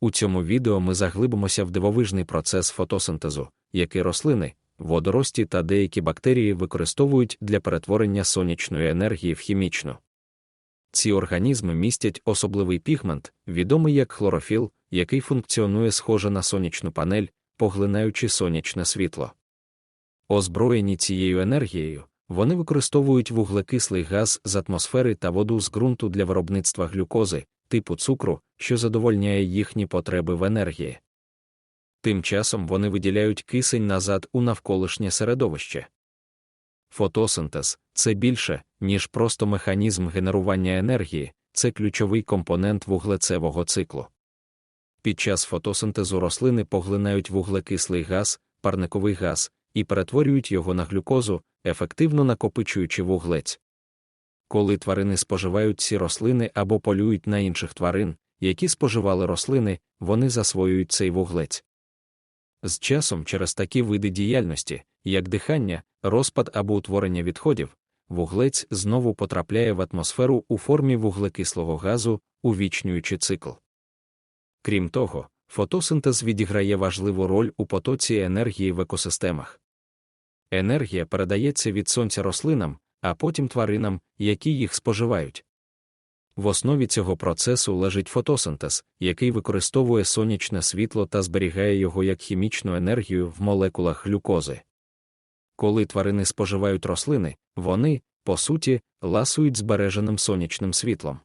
У цьому відео ми заглибимося в дивовижний процес фотосинтезу, який рослини, водорості та деякі бактерії використовують для перетворення сонячної енергії в хімічну. Ці організми містять особливий пігмент, відомий як хлорофіл, який функціонує схоже на сонячну панель, поглинаючи сонячне світло. Озброєні цією енергією, вони використовують вуглекислий газ з атмосфери та воду з ґрунту для виробництва глюкози, типу цукру, що задовольняє їхні потреби в енергії. Тим часом вони виділяють кисень назад у навколишнє середовище. Фотосинтез це більше, ніж просто механізм генерування енергії, це ключовий компонент вуглецевого циклу. Під час фотосинтезу рослини поглинають вуглекислий газ, парниковий газ і перетворюють його на глюкозу, ефективно накопичуючи вуглець. Коли тварини споживають ці рослини або полюють на інших тварин, які споживали рослини, вони засвоюють цей вуглець. З часом через такі види діяльності, як дихання, розпад або утворення відходів, вуглець знову потрапляє в атмосферу у формі вуглекислого газу, увічнюючи цикл. Крім того, фотосинтез відіграє важливу роль у потоці енергії в екосистемах. Енергія передається від сонця рослинам, а потім тваринам, які їх споживають. В основі цього процесу лежить фотосинтез, який використовує сонячне світло та зберігає його як хімічну енергію в молекулах глюкози. Коли тварини споживають рослини, вони, по суті, ласують збереженим сонячним світлом.